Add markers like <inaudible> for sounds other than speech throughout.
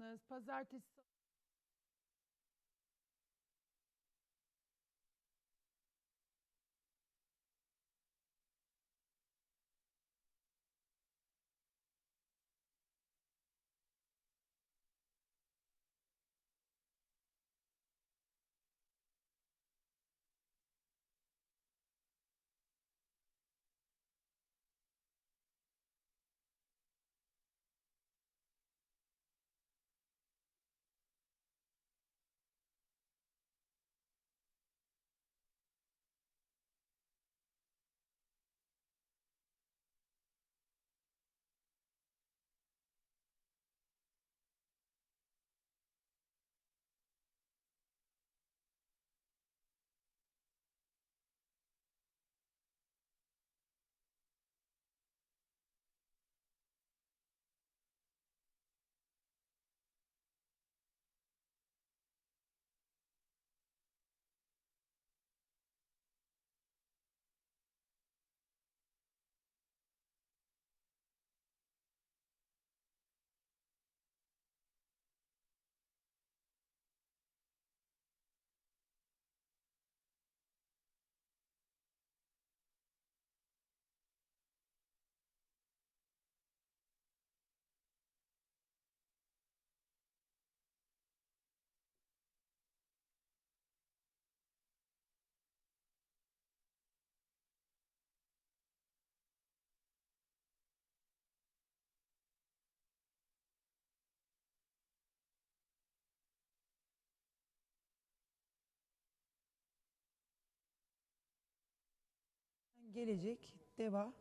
Hazırsanız pazartesi gelecek Deva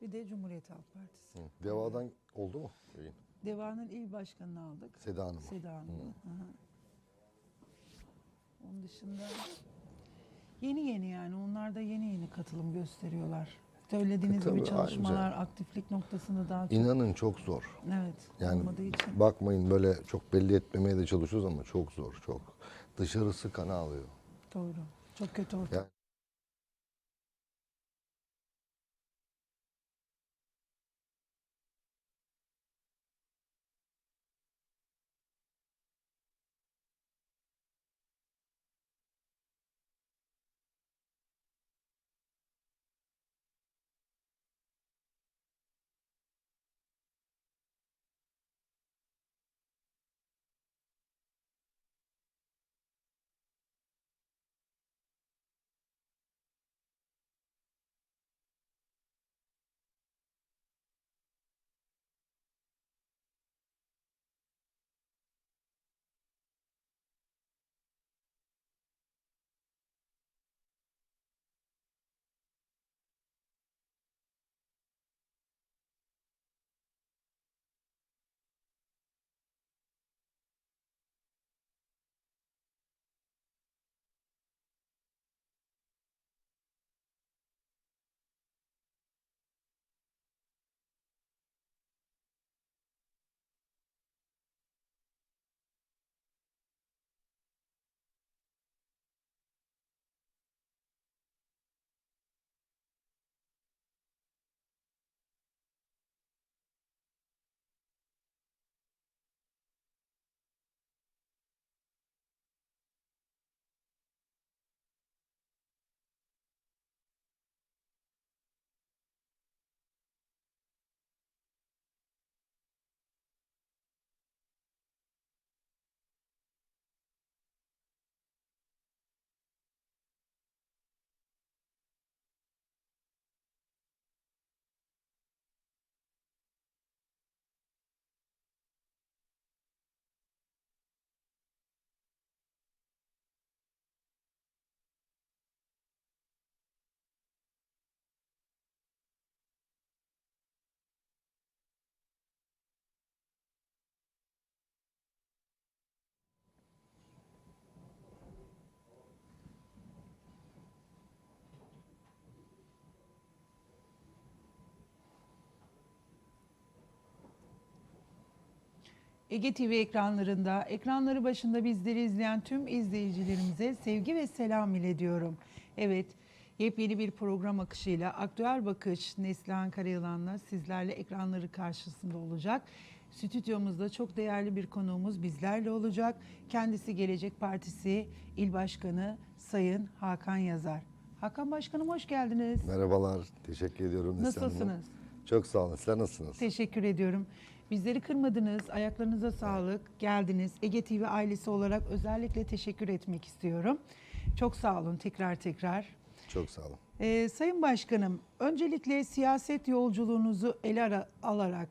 bir de Cumhuriyet Halk Partisi. Hı. Deva'dan oldu mu? Yayın. Deva'nın il başkanını aldık. Seda Hanım'ı. Seda Hanım'ı. Hı hı. Onun dışında yeni yeni yani onlar da yeni yeni katılım gösteriyorlar. Söylediğiniz E, gibi tabii, çalışmalar aktiflik noktasında daha çok İnanın çok zor. evet Yani olmadığı için. bakmayın böyle çok belli etmemeye de çalışıyoruz ama çok zor çok. Dışarısı kana alıyor. Doğru. Çok kötü ortam. Yani Ege TV ekranlarında, ekranları başında bizleri izleyen tüm izleyicilerimize sevgi ve selam ile diyorum. Evet, Yepyeni bir program akışıyla Aktüel Bakış Neslihan Karayılan'la sizlerle ekranları karşısında olacak. Stüdyomuzda çok değerli bir konuğumuz bizlerle olacak. Kendisi Gelecek Partisi İl Başkanı Sayın Hakan Yazar. Hakan Başkanım hoş geldiniz. Merhabalar, teşekkür ediyorum. Neslihan Hanım. Nasılsınız? Çok sağ olun. Sizler nasılsınız? Teşekkür ediyorum. Bizleri kırmadınız, ayaklarınıza sağlık, geldiniz. Ege TV ailesi olarak özellikle teşekkür etmek istiyorum. Çok sağ olun tekrar tekrar. Çok sağ olun. Ee, Sayın Başkanım, öncelikle siyaset yolculuğunuzu ele ara- alarak,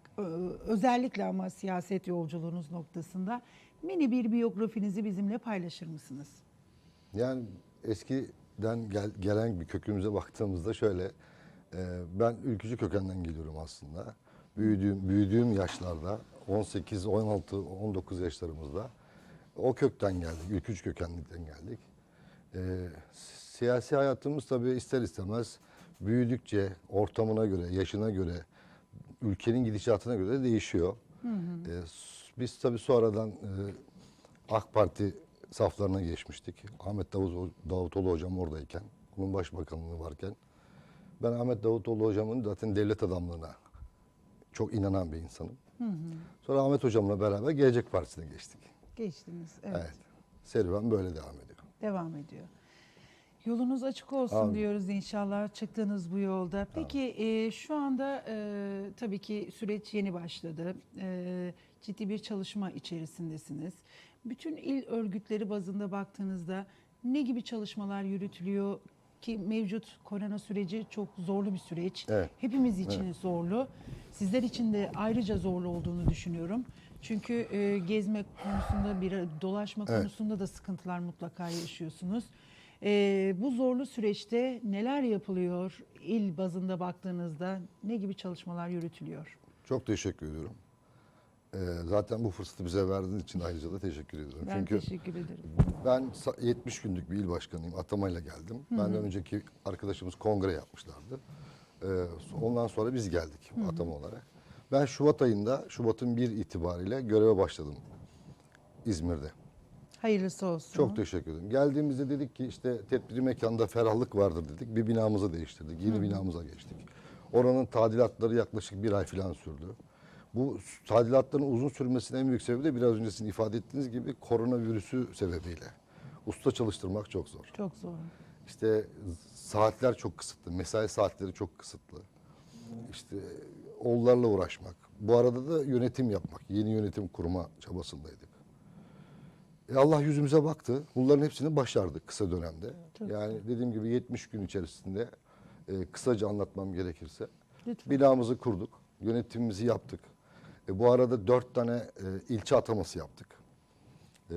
özellikle ama siyaset yolculuğunuz noktasında mini bir biyografinizi bizimle paylaşır mısınız? Yani eskiden gel- gelen bir kökümüze baktığımızda şöyle, e, ben ülkücü kökenden geliyorum aslında. Büyüdüğüm, büyüdüğüm yaşlarda, 18, 16, 19 yaşlarımızda o kökten geldik, ülkücü kökenlikten geldik. E, siyasi hayatımız tabii ister istemez büyüdükçe ortamına göre, yaşına göre, ülkenin gidişatına göre de değişiyor. E, s- biz tabii sonradan e, AK Parti saflarına geçmiştik. Ahmet Davut, Davutoğlu hocam oradayken, onun başbakanlığı varken. Ben Ahmet Davutoğlu hocamın zaten devlet adamlığına çok inanan bir insanım. Sonra Ahmet hocamla beraber Gelecek Partisi'ne geçtik. Geçtiniz, evet. Evet. Serüven böyle devam ediyor. Devam ediyor. Yolunuz açık olsun Amin. diyoruz inşallah çıktığınız bu yolda. Peki e, şu anda e, tabii ki süreç yeni başladı. E, ciddi bir çalışma içerisindesiniz. Bütün il örgütleri bazında baktığınızda ne gibi çalışmalar yürütülüyor ki mevcut korona süreci çok zorlu bir süreç. Evet. Hepimiz için zorlu. Sizler için de ayrıca zorlu olduğunu düşünüyorum. Çünkü e, gezme konusunda bir dolaşma Evet. konusunda da sıkıntılar mutlaka yaşıyorsunuz. E, bu zorlu süreçte neler yapılıyor? İl bazında baktığınızda ne gibi çalışmalar yürütülüyor? Çok teşekkür ediyorum. Ee, zaten bu fırsatı bize verdiğiniz için ayrıca da teşekkür ediyorum. Ben Çünkü teşekkür ederim. Ben sa- 70 günlük bir il başkanıyım. Atamayla geldim. Benden önceki arkadaşımız kongre yapmışlardı. Ee, ondan sonra biz geldik atama olarak. Ben Şubat ayında, Şubat'ın bir itibariyle göreve başladım İzmir'de. Hayırlısı olsun. Çok teşekkür ederim. Geldiğimizde dedik ki işte tedbiri mekanda ferahlık vardır dedik. Bir binamızı değiştirdik. Yeni binamıza geçtik. Oranın tadilatları yaklaşık bir ay falan sürdü. Bu tadilatların uzun sürmesinin en büyük sebebi de biraz önce sizin ifade ettiğiniz gibi koronavirüsü sebebiyle. Usta çalıştırmak çok zor. Çok zor. İşte saatler çok kısıtlı, mesai saatleri çok kısıtlı. İşte oğullarla uğraşmak. Bu arada da yönetim yapmak, yeni yönetim kurma çabasındaydık. E Allah yüzümüze baktı. Bunların hepsini başardık kısa dönemde. Çok yani dediğim gibi 70 gün içerisinde e, kısaca anlatmam gerekirse Lütfen. binamızı kurduk, yönetimimizi yaptık. E, bu arada dört tane e, ilçe ataması yaptık. E,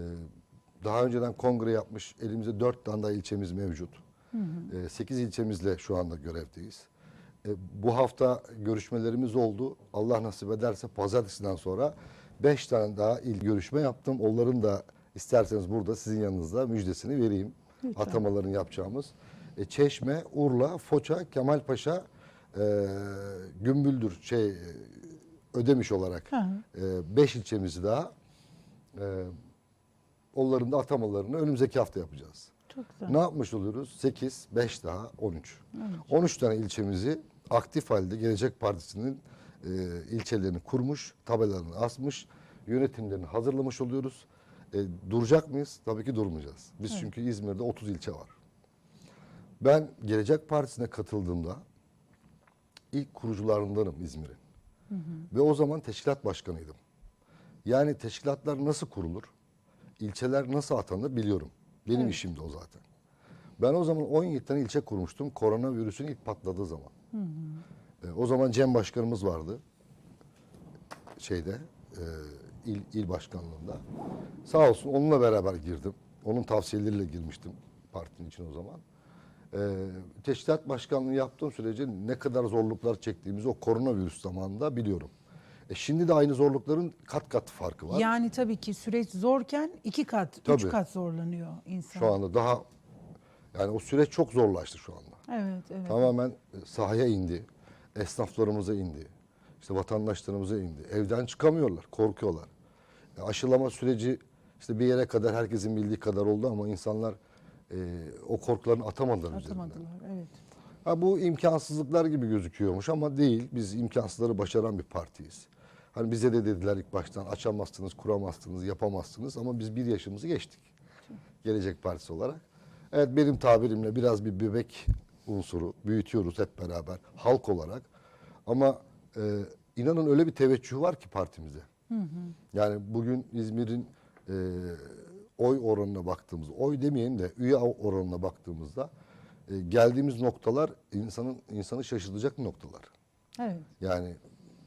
daha önceden kongre yapmış, elimizde dört tane daha ilçemiz mevcut. E, sekiz ilçemizle şu anda görevdeyiz. E, bu hafta görüşmelerimiz oldu. Allah nasip ederse pazartesiden sonra beş tane daha il görüşme yaptım. Onların da isterseniz burada sizin yanınızda müjdesini vereyim. Lütfen. Atamaların yapacağımız. E, Çeşme, Urla, Foça, Kemalpaşa, e, Gümbüldür, şey Ödemiş olarak Hı hı. e, beş ilçemizi daha e, onların da atamalarını önümüzdeki hafta yapacağız. Çok güzel. Ne yapmış oluyoruz? 8, 5 daha 13. 13 tane ilçemizi aktif halde Gelecek Partisi'nin e, ilçelerini kurmuş, tabelalarını asmış, yönetimlerini hazırlamış oluyoruz. E, duracak mıyız? Tabii ki durmayacağız. Biz çünkü İzmir'de 30 ilçe var. Ben Gelecek Partisi'ne katıldığımda ilk kurucularındanım İzmir'in. Ve o zaman teşkilat başkanıydım. Yani teşkilatlar nasıl kurulur? İlçeler nasıl atanır biliyorum. Benim Evet. işimdi o zaten. Ben o zaman 17 tane ilçe kurmuştum koronavirüsün ilk patladığı zaman. E, o zaman Cem Başkanımız vardı. Şeyde, e, il, il başkanlığında. Sağ olsun onunla beraber girdim. Onun tavsiyeleriyle girmiştim partinin için o zaman. E, teşkilat başkanlığı yaptığım sürece ne kadar zorluklar çektiğimizi o koronavirüs zamanında biliyorum. E, şimdi de aynı zorlukların kat kat farkı var. Yani tabii ki süreç zorken iki kat, üç Tabii. kat zorlanıyor insan. Şu anda daha yani o süreç çok zorlaştı şu anda. Evet, evet. Tamamen e, sahaya indi. Esnaflarımıza indi. İşte vatandaşlarımıza indi. Evden çıkamıyorlar, korkuyorlar. E, aşılama süreci işte bir yere kadar herkesin bildiği kadar oldu ama insanlar e, o korkularını atamadılar üzerinden. Atamadılar. Evet. Ha, bu imkansızlıklar gibi gözüküyormuş ama değil. Biz imkansızları başaran bir partiyiz. Hani bize de dediler ilk baştan açamazsınız, kuramazsınız, yapamazsınız ama biz bir yaşımızı geçtik. Gelecek Partisi olarak. Evet benim tabirimle biraz bir bebek unsuru büyütüyoruz hep beraber halk olarak. Ama e, inanın öyle bir teveccüh var ki partimize. Yani bugün İzmir'in e, oy oranına baktığımızda, oy demeyelim de üye oranına baktığımızda e, geldiğimiz noktalar insanın insanı şaşırtacak noktalar. Evet. Yani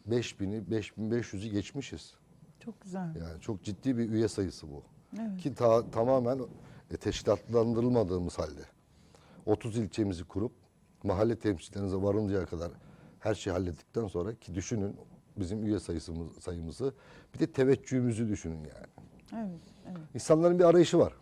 5000'i 5500'ü geçmişiz. Çok güzel. Yani çok ciddi bir üye sayısı bu. Evet. Ki ta- tamamen e, teşkilatlandırılmadığımız halde. 30 ilçemizi kurup mahalle temsilcilerinize varıncaya kadar her şeyi hallettikten sonra ki düşünün bizim üye sayısımız, sayımızı bir de teveccühümüzü düşünün yani. Evet. Evet. İnsanların bir arayışı var.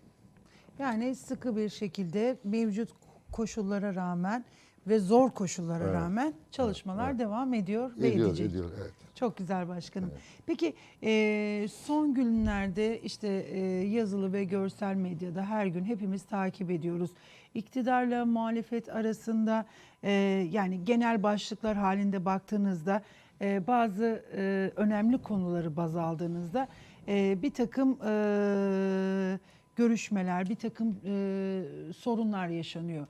Yani sıkı bir şekilde mevcut koşullara rağmen ve zor koşullara Evet. rağmen çalışmalar evet. devam ediyor ve Ediyor, edecek. ediyor. Evet. Çok güzel başkanım. Peki e, son günlerde işte e, yazılı ve görsel medyada her gün hepimiz takip ediyoruz. İktidarla muhalefet arasında e, yani genel başlıklar halinde baktığınızda e, bazı e, önemli konuları baz aldığınızda e, bir takım e, görüşmeler, bir takım e, sorunlar yaşanıyor.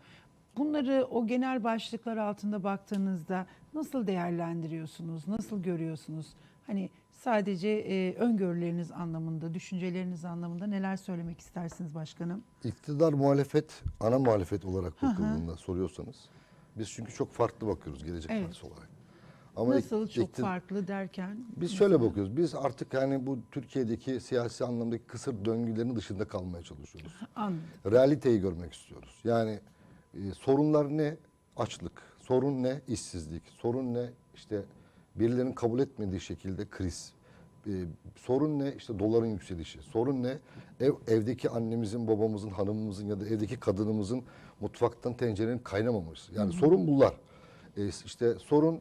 Bunları o genel başlıklar altında baktığınızda nasıl değerlendiriyorsunuz, nasıl görüyorsunuz? Hani sadece e, öngörüleriniz anlamında, düşünceleriniz anlamında neler söylemek istersiniz başkanım? İktidar muhalefet, ana muhalefet olarak bakıldığında soruyorsanız biz çünkü çok farklı bakıyoruz Gelecek Evet. Partisi olarak. Ama nasıl çok iktid- farklı derken? Biz şöyle bakıyoruz. Biz artık yani bu Türkiye'deki siyasi anlamdaki kısır döngülerin dışında kalmaya çalışıyoruz. Anladım. Realiteyi görmek istiyoruz. Yani e, sorunlar ne? Açlık. Sorun ne? İşsizlik. Sorun ne? İşte birilerinin kabul etmediği şekilde kriz. E, sorun ne? İşte doların yükselişi. Sorun ne? Ev, evdeki annemizin, babamızın, hanımımızın ya da evdeki kadınımızın mutfaktan tencerenin kaynamaması. Yani sorun bunlar. E, işte sorun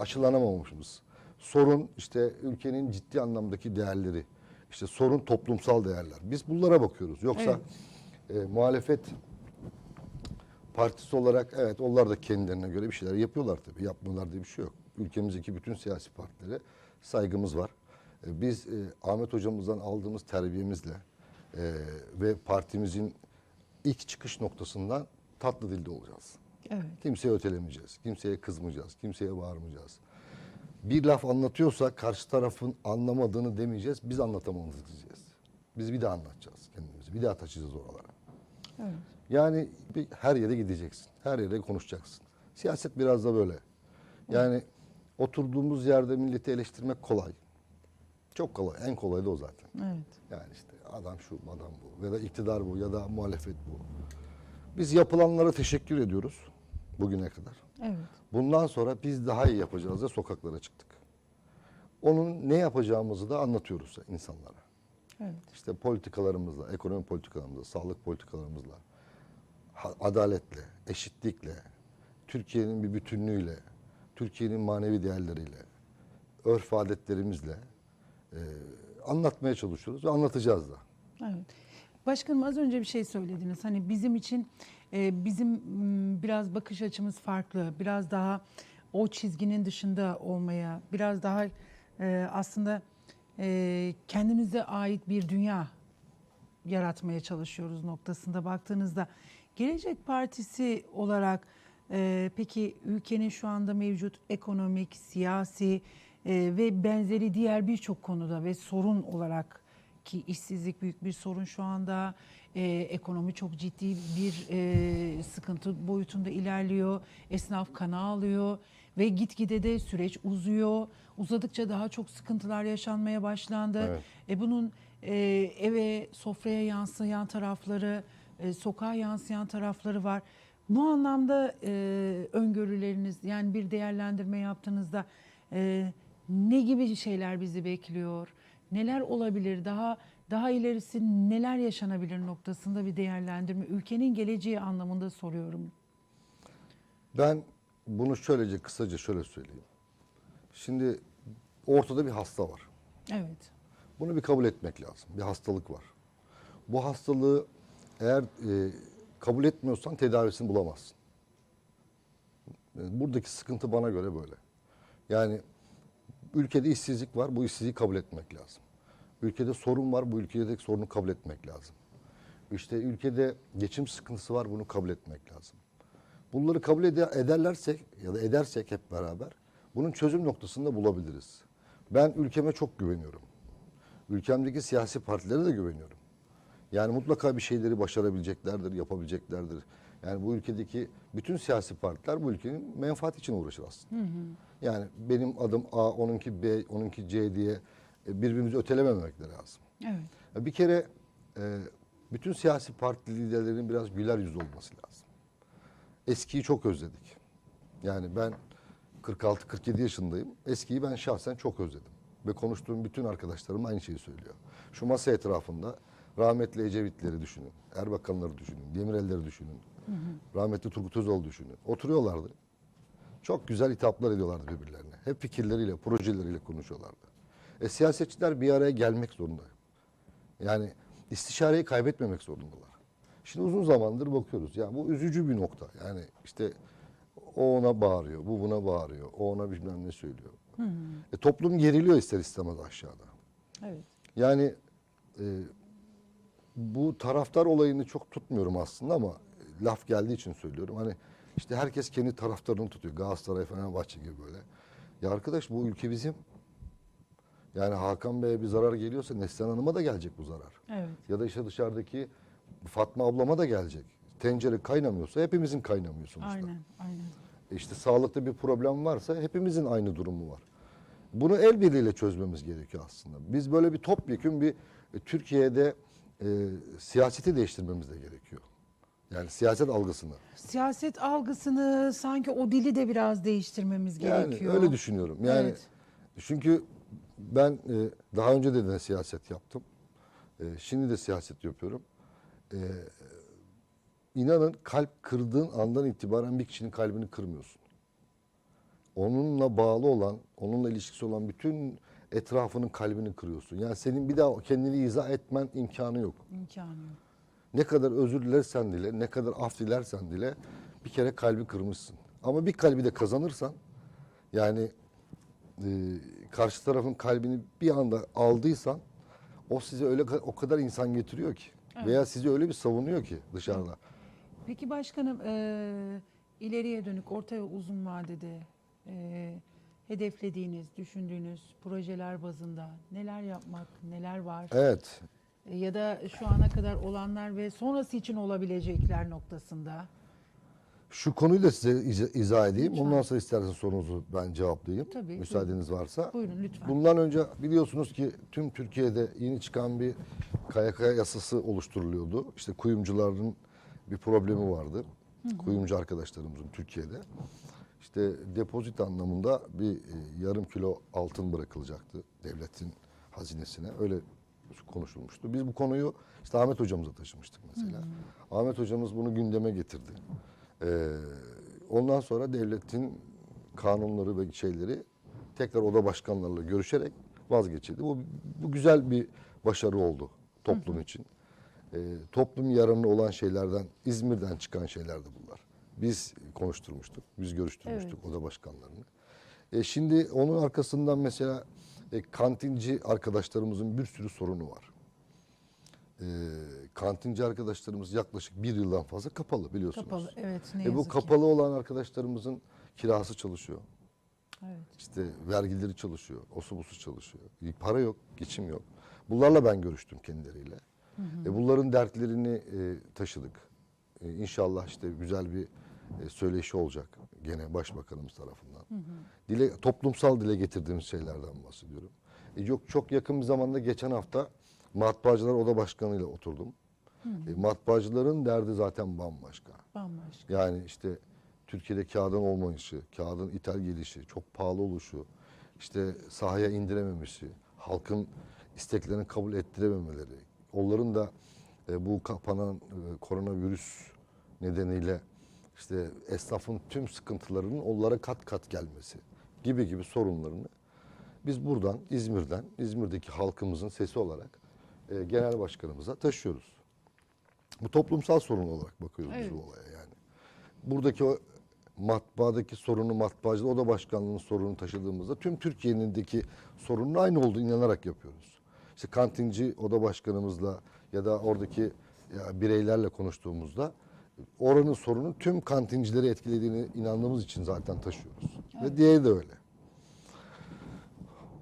aşılanamamışımız. Sorun işte ülkenin ciddi anlamdaki değerleri. İşte sorun toplumsal değerler. Biz bunlara bakıyoruz. Yoksa e, muhalefet partisi olarak evet onlar da kendilerine göre bir şeyler yapıyorlar tabii. Yapmıyorlar diye bir şey yok. Ülkemizdeki bütün siyasi partilere saygımız var. E, Biz e, Ahmet hocamızdan aldığımız terbiyemizle e, ve partimizin ilk çıkış noktasından tatlı dilde olacağız. Evet. Kimseye ötelemeyeceğiz. Kimseye kızmayacağız. Kimseye bağırmayacağız. Bir laf anlatıyorsa karşı tarafın anlamadığını demeyeceğiz. Biz anlatamamızı diyeceğiz. Biz bir daha anlatacağız kendimizi. Bir daha taşıyacağız oralara. Evet. Yani bir, her yere gideceksin. Her yere konuşacaksın. Siyaset biraz da böyle. Yani oturduğumuz yerde milleti eleştirmek kolay. Çok kolay. En kolay da o zaten. Evet. Yani işte adam şu, adam bu. Ya da iktidar bu ya da muhalefet bu. Biz yapılanlara teşekkür ediyoruz bugüne kadar. Evet. Bundan sonra biz daha iyi yapacağız da sokaklara çıktık. Onun ne yapacağımızı da anlatıyoruz insanlara. Evet. İşte politikalarımızla, ekonomi politikalarımızla, sağlık politikalarımızla, adaletle, eşitlikle, Türkiye'nin bir bütünlüğüyle, Türkiye'nin manevi değerleriyle, örf adetlerimizle e, anlatmaya çalışıyoruz ve anlatacağız da. Evet. Başkanım az önce bir şey söylediniz. Hani bizim için e, bizim biraz bakış açımız farklı. Biraz daha o çizginin dışında olmaya, biraz daha e, aslında e, kendimize ait bir dünya yaratmaya çalışıyoruz noktasında baktığınızda. Gelecek Partisi olarak e, peki ülkenin şu anda mevcut ekonomik, siyasi e, ve benzeri diğer birçok konuda ve sorun olarak ki işsizlik büyük bir sorun şu anda. E, ekonomi çok ciddi bir e, sıkıntı boyutunda ilerliyor. Esnaf kana alıyor ve gitgide de süreç uzuyor. Uzadıkça daha çok sıkıntılar yaşanmaya başlandı. Evet. E, bunun e, eve, sofraya yansıyan tarafları, e, sokağa yansıyan tarafları var. Bu anlamda e, öngörüleriniz, yani bir değerlendirme yaptığınızda e, ne gibi şeyler bizi bekliyor? Neler olabilir? Daha daha ilerisi neler yaşanabilir noktasında bir değerlendirme. Ülkenin geleceği anlamında soruyorum. Ben bunu şöylece kısaca şöyle söyleyeyim. Şimdi ortada bir hasta var. Evet. Bunu bir kabul etmek lazım. Bir hastalık var. Bu hastalığı eğer e, kabul etmiyorsan tedavisini bulamazsın. E, Buradaki sıkıntı bana göre böyle. Yani ülkede işsizlik var, bu işsizliği kabul etmek lazım. Ülkede sorun var, bu ülkedeki sorunu kabul etmek lazım. İşte ülkede geçim sıkıntısı var, bunu kabul etmek lazım. Bunları kabul ede- ederlersek ya da edersek hep beraber bunun çözüm noktasını da bulabiliriz. Ben ülkeme çok güveniyorum. Ülkemdeki siyasi partilere de güveniyorum. Yani mutlaka bir şeyleri başarabileceklerdir, yapabileceklerdir. Yani bu ülkedeki bütün siyasi partiler bu ülkenin menfaati için uğraşır aslında. Yani benim adım A, onunki B, onunki C diye e, birbirimizi ötelememek de lazım. Evet. Bir kere e, bütün siyasi parti liderlerinin biraz güler yüzlü olması lazım. Eskiyi çok özledik. Yani ben 46-47 yaşındayım. Eskiyi ben şahsen çok özledim. Ve konuştuğum bütün arkadaşlarım aynı şeyi söylüyor. Şu masa etrafında rahmetli Ecevitleri düşünün, Erbakanları düşünün, Demirelleri düşünün, rahmetli Turgut Özal düşünün. Oturuyorlardı. Çok güzel hitaplar ediyorlardı birbirlerine. Hep fikirleriyle, projeleriyle konuşuyorlardı. E, siyasetçiler bir araya gelmek zorunda. Yani istişareyi kaybetmemek zorundalar. Şimdi uzun zamandır bakıyoruz. Ya bu üzücü bir nokta. Yani işte o ona bağırıyor, bu buna bağırıyor, o ona bilmem ne söylüyor. E, toplum geriliyor ister istemez aşağıda. Evet. Yani e, bu taraftar olayını çok tutmuyorum aslında ama laf geldiği için söylüyorum. Hani işte herkes kendi taraftarını tutuyor. Galatasaray, Fenerbahçe gibi böyle. Ya arkadaş bu ülke bizim. Yani Hakan Bey'e bir zarar geliyorsa Neslihan Hanım'a da gelecek bu zarar. Evet. Ya da işte dışarıdaki Fatma ablama da gelecek. Tencere kaynamıyorsa hepimizin kaynamıyor sonuçta. Aynen. Aynen. E İşte sağlıkta bir problem varsa hepimizin aynı durumu var. Bunu el birliğiyle çözmemiz gerekiyor aslında. Biz böyle bir topyekun bir e, Türkiye'de e, siyaseti değiştirmemiz de gerekiyor. Yani siyaset algısını. Siyaset algısını sanki o dili de biraz değiştirmemiz gerekiyor. Yani öyle düşünüyorum. Yani Evet. çünkü ben e, daha önce de, de siyaset yaptım. E, şimdi de siyaset yapıyorum. E, inanın kalp kırdığın andan itibaren bir kişinin kalbini kırmıyorsun. Onunla bağlı olan, onunla ilişkisi olan bütün etrafının kalbini kırıyorsun. Yani senin bir daha kendini izah etmen imkanı yok. İmkanı yok. Ne kadar özür dilersen dile, ne kadar af dilersen dile bir kere kalbi kırmışsın. Ama bir kalbi de kazanırsan yani e, karşı tarafın kalbini bir anda aldıysan o size öyle o kadar insan getiriyor ki veya sizi öyle bir savunuyor ki dışarıda. Peki başkanım e, ileriye dönük orta ve uzun vadede e, hedeflediğiniz, düşündüğünüz projeler bazında neler yapmak, neler var? Evet. E, ya da şu ana kadar olanlar ve sonrası için olabilecekler noktasında. Şu konuyu da size iz- izah edeyim. Lütfen. Ondan sonra isterseniz sorunuzu ben cevaplayayım. Tabii, Müsaadeniz varsa. Buyurun lütfen. Bundan önce biliyorsunuz ki tüm Türkiye'de yeni çıkan bir KYK yasası oluşturuluyordu. İşte kuyumcuların bir problemi vardı. Kuyumcu arkadaşlarımızın Türkiye'de. İşte depozit anlamında bir e, yarım kilo altın bırakılacaktı devletin hazinesine. Öyle konuşulmuştu. Biz bu konuyu işte Ahmet hocamıza taşımıştık mesela. Ahmet hocamız bunu gündeme getirdi. Ee, ondan sonra devletin kanunları ve şeyleri tekrar oda başkanlarıyla görüşerek vazgeçildi. Bu, bu güzel bir başarı oldu toplum için. Ee, toplum yararına olan şeylerden, İzmir'den çıkan şeylerdi bunlar. Biz konuşturmuştuk, biz görüştürmüştük oda başkanlarını. E, şimdi onun arkasından mesela e, kantinci arkadaşlarımızın bir sürü sorunu var. E, kantinci arkadaşlarımız yaklaşık bir yıldan fazla kapalı biliyorsunuz. Kapalı. Evet ne E, bu yazık ki. kapalı olan arkadaşlarımızın kirası çalışıyor. Evet. İşte vergileri çalışıyor, osu busu çalışıyor. Para yok, geçim yok. Bunlarla ben görüştüm kendileriyle. E, bunların dertlerini e, taşıdık. E, inşallah işte güzel bir e, söyleşi olacak gene başbakanımız tarafından. Dile toplumsal dile getirdiğimiz şeylerden bahsediyorum. E, yok çok yakın bir zamanda geçen hafta matbaacılar oda başkanıyla oturdum. E, matbaacıların derdi zaten bambaşka. Bambaşka. Yani işte Türkiye'de kağıdın olmayışı, kağıdın ithal gelişi, çok pahalı oluşu, işte sahaya indirememesi, halkın isteklerini kabul ettirememeleri, onların da e, bu kapanan e, koronavirüs nedeniyle işte esnafın tüm sıkıntılarının onlara kat kat gelmesi gibi gibi sorunlarını biz buradan İzmir'den, İzmir'deki halkımızın sesi olarak e, genel başkanımıza taşıyoruz. Bu toplumsal sorun olarak bakıyoruz biz Evet. bu olaya yani. Buradaki o matbaadaki sorunu matbaacı oda başkanlığının sorununu taşıdığımızda tüm Türkiye'nindeki sorunun aynı olduğunu inanarak yapıyoruz. İşte kantinci oda başkanımızla ya da oradaki ya, bireylerle konuştuğumuzda oranın sorunun tüm kantincileri etkilediğini inandığımız için zaten taşıyoruz. Ve diğeri de öyle.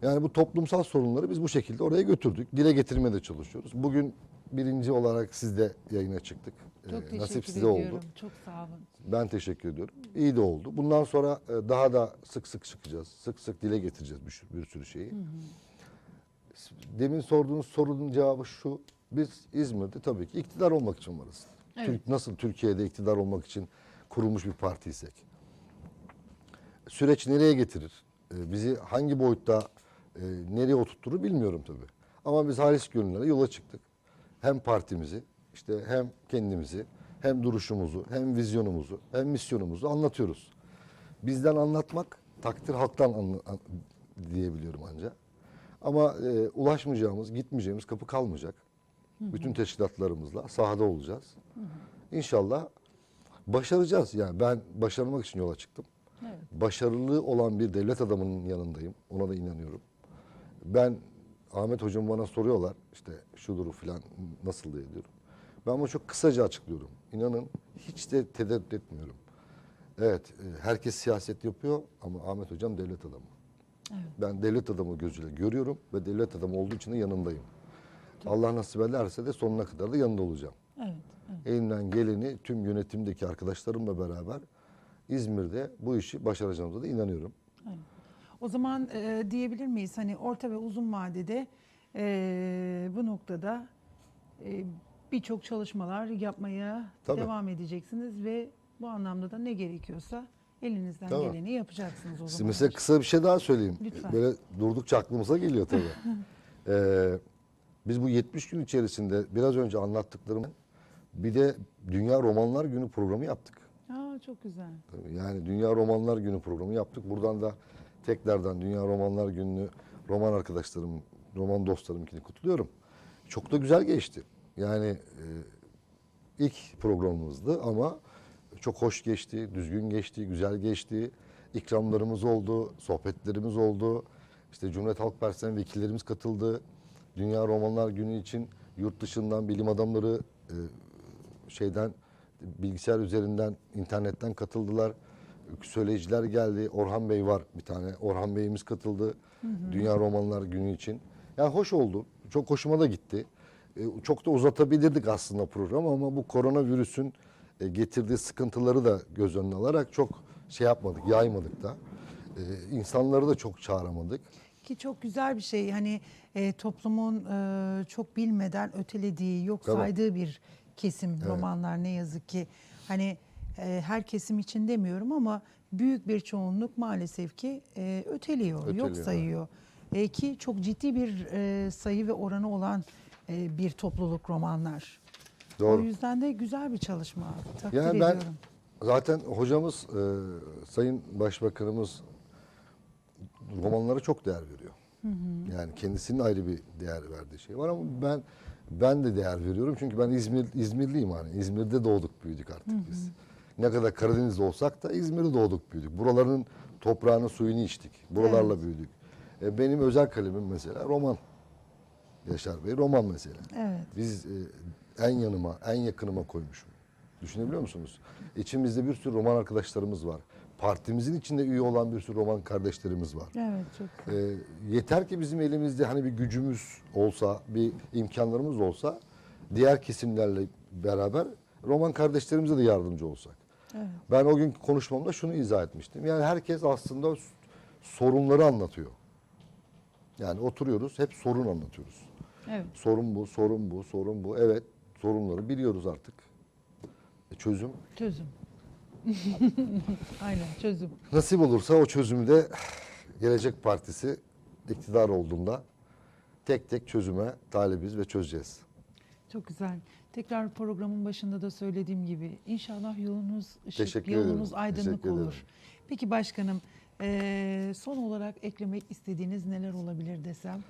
Yani bu toplumsal sorunları biz bu şekilde oraya götürdük. Dile getirmeye de çalışıyoruz. Bugün birinci olarak siz de yayına çıktık. Çok Ee, Nasip size ediyorum. oldu. Çok sağ olun. Ben teşekkür ediyorum. İyi de oldu. Bundan sonra e, daha da sık sık çıkacağız. Sık sık dile getireceğiz bir, sürü- bir sürü şeyi. Demin sorduğunuz sorunun cevabı şu. Biz İzmir'de tabii ki iktidar olmak için varız. Evet. Türk, nasıl Türkiye'de iktidar olmak için kurulmuş bir partiysek. Süreç nereye getirir? E, bizi hangi boyutta e, nereye oturtturur bilmiyorum tabii. Ama biz halis gönüllere yola çıktık. Hem partimizi, işte hem kendimizi, hem duruşumuzu, hem vizyonumuzu, hem misyonumuzu anlatıyoruz. Bizden anlatmak takdir halktan anla- an- diyebiliyorum ancak. Ama e, ulaşmayacağımız, gitmeyeceğimiz kapı kalmayacak. Bütün teşkilatlarımızla sahada olacağız. İnşallah başaracağız. Yani ben başarmak için yola çıktım. Evet. Başarılı olan bir devlet adamının yanındayım. Ona da inanıyorum. Ben Ahmet hocam bana soruyorlar işte şudur falan nasıl diye diyorum. Ben bunu çok kısaca açıklıyorum. İnanın hiç de tereddüt etmiyorum. Evet e, herkes siyaset yapıyor ama Ahmet hocam devlet adamı. Evet. Ben devlet adamı gözüyle görüyorum ve devlet adamı olduğu için de yanındayım. Allah nasip ederse de sonuna kadar da yanında olacağım. Evet. evet. Elimden geleni tüm yönetimdeki arkadaşlarımla beraber İzmir'de bu işi başaracağımıza da inanıyorum. O zaman e, diyebilir miyiz hani orta ve uzun vadede e, bu noktada e, birçok çalışmalar yapmaya Tabii. devam edeceksiniz ve bu anlamda da ne gerekiyorsa elinizden Tabii. geleni yapacaksınız o zaman. Mesela kısa bir şey daha söyleyeyim. Lütfen. Böyle durdukça aklımıza geliyor tabii. Ee, <laughs> biz bu 70 gün içerisinde biraz önce anlattıklarım bir de Dünya Romanlar Günü programı yaptık. Aa, çok güzel. Yani Dünya Romanlar Günü programı yaptık. Buradan da tekrardan Dünya Romanlar Günü'nü roman arkadaşlarım, roman dostlarımkini kutluyorum. Çok da güzel geçti. Yani e, ilk programımızdı ama çok hoş geçti, düzgün geçti, güzel geçti. İkramlarımız oldu, sohbetlerimiz oldu. İşte Cumhuriyet Halk Partisi'nden vekillerimiz katıldı. Dünya Romanlar Günü için yurt dışından bilim adamları e, şeyden bilgisayar üzerinden internetten katıldılar. Söyleyiciler geldi. Orhan Bey var bir tane. Orhan Bey'imiz katıldı. Dünya Romanlar Günü için. Yani hoş oldu. Çok hoşuma da gitti. E, Çok da uzatabilirdik aslında programı ama bu koronavirüsün e, getirdiği sıkıntıları da göz önüne alarak çok şey yapmadık, yaymadık da. E, insanları da çok çağıramadık. Ki çok güzel bir şey. Hani e, toplumun e, çok bilmeden ötelediği, yok Tabii. saydığı bir kesim romanlar ne yazık ki. Hani e, her kesim için demiyorum ama büyük bir çoğunluk maalesef ki e, öteliyor, yok Öteliyor, sayıyor. E, ki çok ciddi bir e, sayı ve oranı olan e, bir topluluk romanlar. O Doğru. yüzden de güzel bir çalışma. Takdir Yani ben ediyorum. zaten hocamız, e, Sayın Başbakanımız romanlara çok değer veriyor. Yani kendisinin ayrı bir değer verdiği şey var ama ben ben de değer veriyorum çünkü ben İzmir İzmirliyim hani İzmir'de doğduk büyüdük artık biz. Ne kadar Karadeniz'de olsak da İzmir'de doğduk büyüdük. Buraların toprağını suyunu içtik. Buralarla büyüdük. E, benim özel kalemim mesela roman. Yaşar Bey roman mesela. Evet. Biz e, en yanıma, en yakınıma koymuşum. Düşünebiliyor musunuz? İçimizde bir sürü roman arkadaşlarımız var. Partimizin içinde üye olan bir sürü roman kardeşlerimiz var. Evet çok. E, yeter ki bizim elimizde hani bir gücümüz olsa, bir imkanlarımız olsa diğer kesimlerle beraber roman kardeşlerimize de yardımcı olsak. Evet. Ben o gün konuşmamda şunu izah etmiştim. Yani herkes aslında sorunları anlatıyor. Yani oturuyoruz, hep sorun anlatıyoruz. Evet. Sorun bu, sorun bu, sorun bu. Evet, sorunları biliyoruz artık. E, çözüm. Çözüm. <laughs> Aynen çözüm. Nasip olursa o çözümü de Gelecek Partisi iktidar olduğunda tek tek çözüme talibiz ve çözeceğiz. Çok güzel. Tekrar programın başında da söylediğim gibi inşallah yolunuz ışık, Teşekkür yolunuz ederim. aydınlık Teşekkür olur. ederim. Peki başkanım eee, son olarak eklemek istediğiniz neler olabilir desem?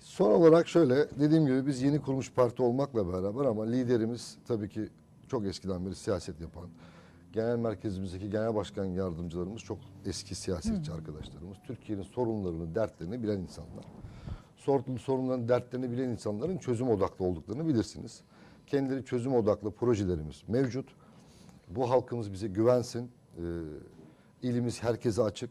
Son olarak şöyle dediğim gibi biz yeni kurulmuş parti olmakla beraber ama liderimiz tabii ki çok eskiden beri siyaset yapan genel merkezimizdeki genel başkan yardımcılarımız çok eski siyasetçi arkadaşlarımız. Türkiye'nin sorunlarını, dertlerini bilen insanlar. Sorun, sorunların, dertlerini bilen insanların çözüm odaklı olduklarını bilirsiniz. Kendileri çözüm odaklı projelerimiz mevcut. Bu halkımız bize güvensin. Ee, ilimiz herkese açık.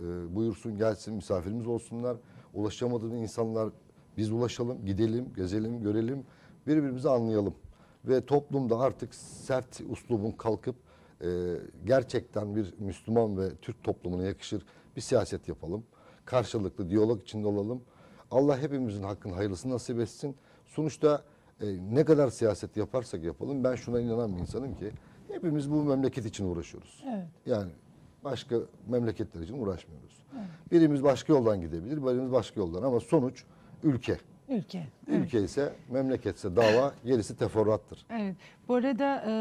Ee, buyursun gelsin misafirimiz olsunlar. Ulaşamadığın insanlar biz ulaşalım, gidelim, gezelim, görelim. Birbirimizi anlayalım. Ve toplumda artık sert uslubun kalkıp e, gerçekten bir Müslüman ve Türk toplumuna yakışır bir siyaset yapalım. Karşılıklı diyalog içinde olalım. Allah hepimizin hakkın hayırlısını nasip etsin. Sonuçta e, ne kadar siyaset yaparsak yapalım ben şuna inanan bir insanım ki hepimiz bu memleket için uğraşıyoruz. Evet. Yani başka memleketler için uğraşmıyoruz. Birimiz başka yoldan gidebilir, birimiz başka yoldan ama sonuç ülke. Ülke. Evet. Ülke ise memleketse dava, gerisi teferruattır. Evet. Bu arada e,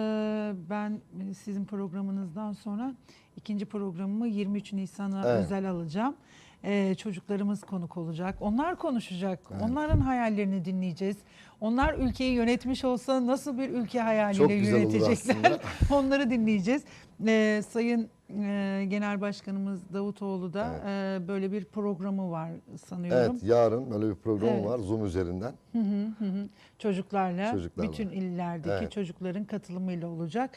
ben sizin programınızdan sonra ikinci programımı 23 Nisan'a Evet. özel alacağım. E, çocuklarımız konuk olacak. Onlar konuşacak. Onların hayallerini dinleyeceğiz. Onlar ülkeyi yönetmiş olsa nasıl bir ülke hayaliyle yönetecekler? <laughs> Onları dinleyeceğiz. E, Sayın e, Genel Başkanımız Davutoğlu da e, böyle bir programı var sanıyorum. Evet, yarın böyle bir program Evet. var Zoom üzerinden. Hı hı hı. Çocuklarla, Çocuklarla. bütün illerdeki Evet. çocukların katılımıyla olacak.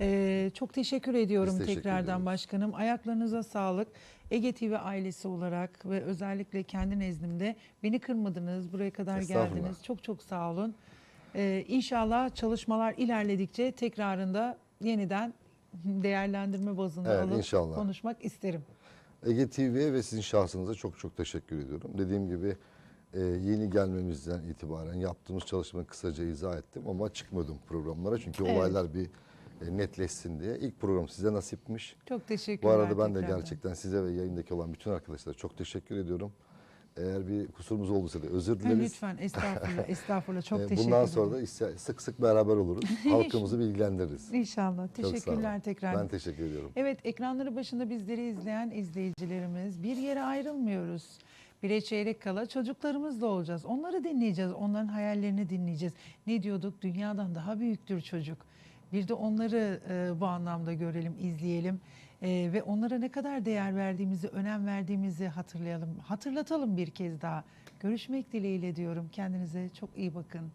Ee, çok teşekkür ediyorum teşekkür tekrardan ediyoruz. başkanım. Ayaklarınıza sağlık. Ege TV ailesi olarak ve özellikle kendi nezdimde beni kırmadınız, buraya kadar geldiniz. Çok çok sağ olun. Ee, inşallah çalışmalar ilerledikçe tekrarında yeniden değerlendirme bazında Evet, alıp inşallah. konuşmak isterim. Ege TV'ye ve sizin şahsınıza çok çok teşekkür ediyorum. Dediğim gibi e, yeni gelmemizden itibaren yaptığımız çalışmayı kısaca izah ettim ama çıkmadım programlara çünkü Evet. olaylar bir netleşsin diye. İlk program size nasipmiş. Çok Bu teşekkürler. arada ben de tekrardan. gerçekten size ve yayındaki olan bütün arkadaşlara çok teşekkür ediyorum. Eğer bir kusurumuz olduysa da özür dileriz. Lütfen estağfurullah, <laughs> estağfurullah. Çok E, teşekkür Bundan ederim. sonra da sık sık beraber oluruz. <laughs> Halkımızı bilgilendiririz. İnşallah. Çok. Teşekkürler tekrar. Ben teşekkür ediyorum. Evet ekranları başında bizleri izleyen izleyicilerimiz bir yere ayrılmıyoruz. Bire çeyrek kala çocuklarımızla olacağız. Onları dinleyeceğiz. Onların hayallerini dinleyeceğiz. Ne diyorduk? Dünyadan daha büyüktür çocuk. Bir de onları e, bu anlamda görelim, izleyelim. E, ve onlara ne kadar değer verdiğimizi, önem verdiğimizi hatırlayalım. Hatırlatalım bir kez daha. Görüşmek dileğiyle diyorum. Kendinize çok iyi bakın.